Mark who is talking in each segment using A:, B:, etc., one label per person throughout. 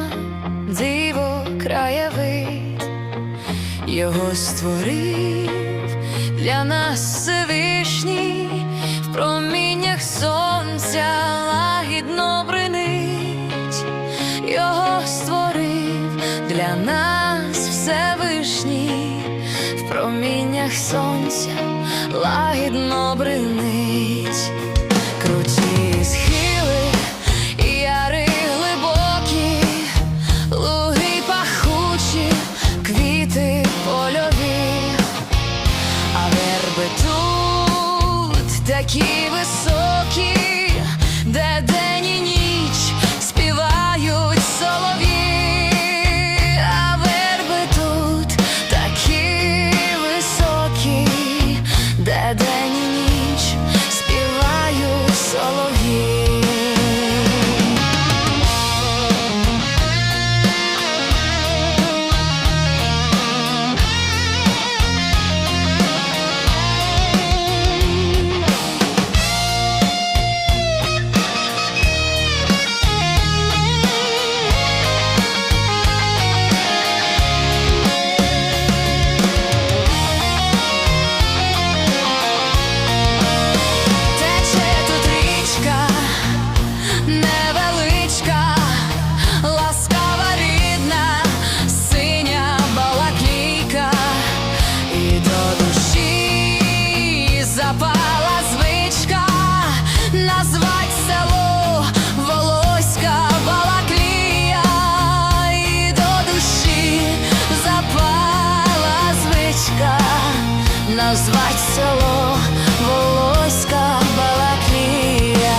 A: очима, диво краєвид, його створив. Для нас Всевишній в проміннях сонця лагідно бринить, його створив. Для нас Всевишній в проміннях сонця лагідно бринить. Польові, а верби тут такі високі, де день і ніч співають солов'ї, назвать село Волоська Балаклія.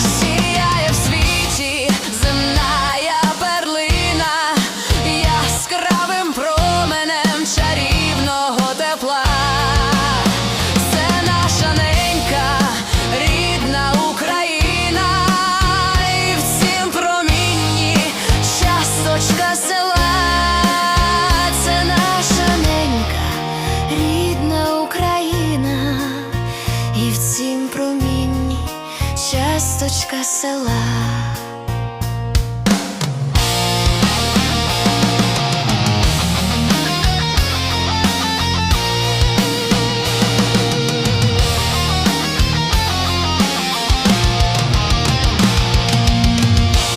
A: Сіяє в світі земная перлина, яскравим променем чарівного тепла. Це наша ненька, рідна Україна, і в цім промінні часточка села. Ласточка села.